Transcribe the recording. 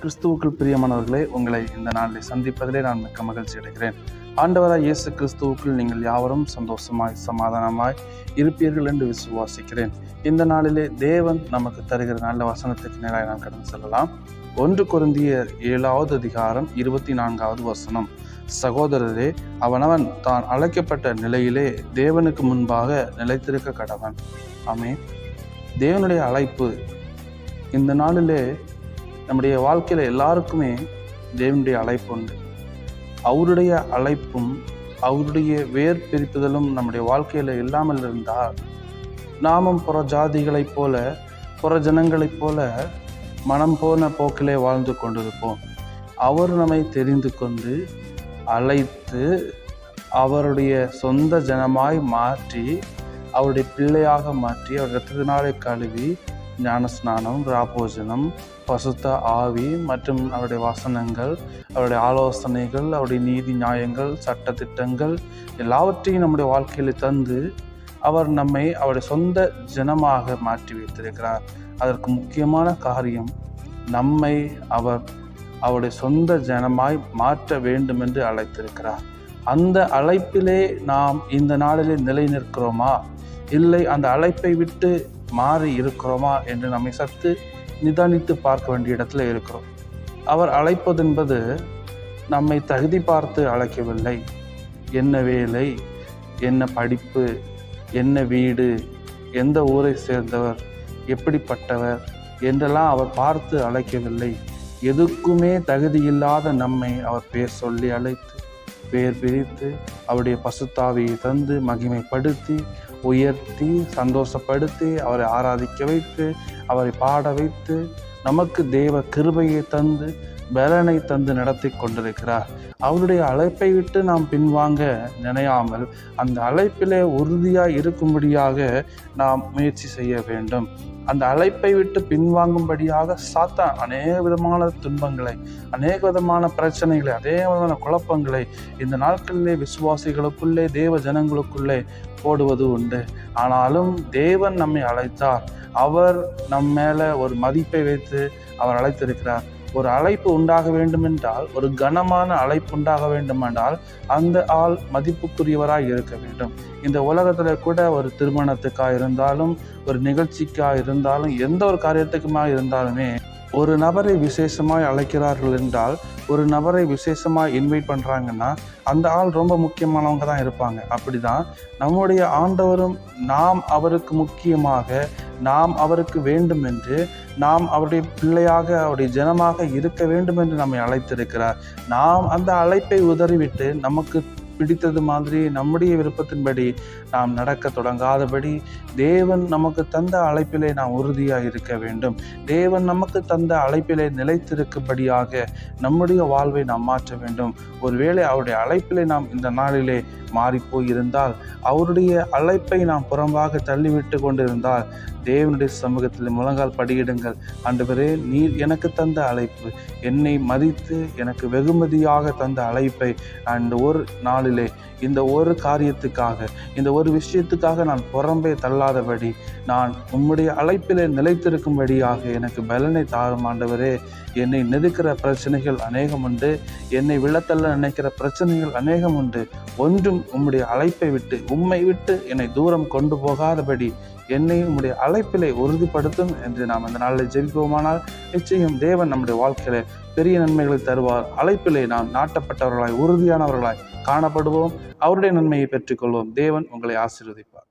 கிறிஸ்துவுக்குள் பிரியமானவர்களே உங்களை இந்த நாளில் சந்திப்பதிலே நான் மிக்க மகிழ்ச்சி அடைகிறேன். ஆண்டவராய் இயேசு கிறிஸ்துவுக்குள் நீங்கள் யாவரும் சந்தோஷமாய் சமாதானமாய் இருப்பீர்கள் என்று விசுவாசிக்கிறேன். இந்த நாளிலே தேவன் நமக்கு தருகிற நல்ல வசனத்துக்கு நேராக நாம் கடந்து செல்லலாம். ஒன்று குருந்திய ஏழாவது அதிகாரம் இருபத்தி நான்காவது வசனம். சகோதரரே அவனவன் தான் அழைக்கப்பட்ட நிலையிலே தேவனுக்கு முன்பாக நிலைத்திருக்க கடவன். ஆமே தேவனுடைய அழைப்பு இந்த நாளிலே நம்முடைய வாழ்க்கையில் எல்லாருக்குமே தேவனுடைய அழைப்பு உண்டு. அவருடைய அழைப்பும் அவருடைய வேர் பிரிப்புதலும் நம்முடைய வாழ்க்கையில் இல்லாமல் இருந்தால் நாமும் புற ஜாதிகளைப் போல புற ஜனங்களைப் போல மனம் போன போக்கிலே வாழ்ந்து கொண்டிருப்போம். அவர் நம்மை தெரிந்து கொண்டு அழைத்து அவருடைய சொந்த ஜனமாய் மாற்றி அவருடைய பிள்ளையாக மாற்றி அவர் ரத்தத்தினாலே கழுவி ஞானஸ்நானம் ராபோஜனம் பசுத்த ஆவி மற்றும் அவருடைய வசனங்கள் அவருடைய ஆலோசனைகள் அவருடைய நீதி நியாயங்கள் சட்ட திட்டங்கள் எல்லாவற்றையும் நம்முடைய வாழ்க்கையில் தந்து அவர் நம்மை அவருடைய சொந்த ஜனமாக மாற்றி வைத்திருக்கிறார். அதற்கு முக்கியமான காரியம் நம்மை அவர் அவருடைய சொந்த ஜனமாய் மாற்ற வேண்டும் என்று அழைத்திருக்கிறார். அந்த அழைப்பிலே நாம் இந்த நாளிலே நிலை நிற்கிறோமா இல்லை அந்த அழைப்பை விட்டு மாறி இருக்கிறோமா என்று நம்மை சத்து நிதானித்து பார்க்க வேண்டிய இடத்துல இருக்கிறோம். அவர் அழைப்பதென்பது நம்மை தகுதி பார்த்து அழைக்கவில்லை. என்ன வேலை என்ன படிப்பு என்ன வீடு எந்த ஊரை சேர்ந்தவர் எப்படிப்பட்டவர் என்றெல்லாம் அவர் பார்த்து அழைக்கவில்லை. எதுக்குமே தகுதியில்லாத நம்மை அவர் பேர் சொல்லி அழைத்து பேர் பிரித்து அவருடைய பசுத்தாவியை தந்து மகிமைப்படுத்தி உயர்த்தி சந்தோஷப்படுத்தி அவரை ஆராதிக்க வைத்து அவரை பாட வைத்து நமக்கு தேவ கிருபையை தந்து பலனை தந்து நடத்தி கொண்டிருக்கிறார். அவருடைய அழைப்பை விட்டு நாம் பின்வாங்க நினையாமல் அந்த அழைப்பிலே உறுதியாக இருக்கும்படியாக நாம் முயற்சி செய்ய வேண்டும். அந்த அழைப்பை விட்டு பின்வாங்கும்படியாக சாத்தான் அநேக விதமான துன்பங்களை அநேக விதமான பிரச்சனைகளை அதே விதமான குழப்பங்களை இந்த நாட்களிலே விசுவாசிகளுக்குள்ளே தேவ ஜனங்களுக்குள்ளே போடுவது உண்டு. ஆனாலும் தேவன் நம்மை அழைத்தார். அவர் நம் மேலே ஒரு மதிப்பை வைத்து அவர் அழைத்திருக்கிறார். ஒரு அழைப்பு உண்டாக வேண்டுமென்றால் ஒரு கனமான அழைப்பு உண்டாக வேண்டுமென்றால் அந்த ஆள் மதிப்புக்குரியவராய் இருக்க வேண்டும். இந்த உலகத்தில் கூட ஒரு திருமணத்துக்காக இருந்தாலும் ஒரு நிகழ்ச்சிக்காக இருந்தாலும் எந்த ஒரு காரியத்துக்குமா இருந்தாலுமே ஒரு நபரை விசேஷமாய் அழைக்கிறார்கள் என்றால் ஒரு நபரை விசேஷமாக இன்வைட் பண்ணுறாங்கன்னா அந்த ஆள் ரொம்ப முக்கியமானவங்க தான் இருப்பாங்க. அப்படி தான் நம்முடைய ஆண்டவரும் நாம் அவருக்கு முக்கியமாக நாம் அவருக்கு வேண்டும் என்று நாம் அவருடைய பிள்ளையாக அவருடைய ஜனமாக இருக்க வேண்டும் என்று நம்மை அழைத்திருக்கிறார். நாம் அந்த அழைப்பை உதறிவிட்டு நமக்கு பிடித்தது மாதிரி நம்முடைய விருப்பத்தின்படி நாம் நடக்க தொடங்காதபடி தேவன் நமக்கு தந்த அழைப்பிலே நாம் உறுதியாக இருக்க வேண்டும். தேவன் நமக்கு தந்த அழைப்பிலே நிலைத்திருக்கும்படியாக நம்முடைய வாழ்வை நாம் மாற்ற வேண்டும். ஒருவேளை அவருடைய அழைப்பிலே நாம் இந்த நாளிலே மாறிப்போய் இருந்தால் அவருடைய அழைப்பை நாம் புறம்பாக தள்ளிவிட்டு கொண்டிருந்தால் தேவனுடைய சமூகத்தில் முழங்கால் படியிடுங்கள். ஆண்டவரே நீர் எனக்கு தந்த அழைப்பு என்னை மதித்து எனக்கு வெகுமதியாக தந்த அழைப்பை அந்த ஒரு நாளிலே இந்த ஒரு காரியத்துக்காக இந்த ஒரு விஷயத்துக்காக நான் புறம்பே தள்ளாதபடி நான் உம்முடைய அழைப்பிலே நிலைத்திருக்கும்படியாக எனக்கு பலனை தாரும் ஆண்டவரே. என்னை நெருக்கிற பிரச்சனைகள் அநேகம் உண்டு என்னை விழத்தள்ள நினைக்கிற பிரச்சனைகள் அநேகம் உண்டு ஒன்றும் உம்முடைய அழைப்பை விட்டு உம்மை விட்டு என்னை தூரம் கொண்டு போகாதபடி என்னை உம்முடைய அழைப்பிலே உறுதிப்படுத்தும் என்று நாம் அந்த நாளில் ஜெபிப்போமானால் நிச்சயம் தேவன் நம்முடைய வாழ்க்கையில பெரிய நன்மைகளை தருவார். அழைப்பிலே நாம் நாட்டப்பட்டவர்களாய் உறுதியானவர்களாய் காணப்படுவோம். அவருடைய நன்மையை பெற்றுக்கொள்வோம். தேவன் உங்களை ஆசீர்வதிப்பார்.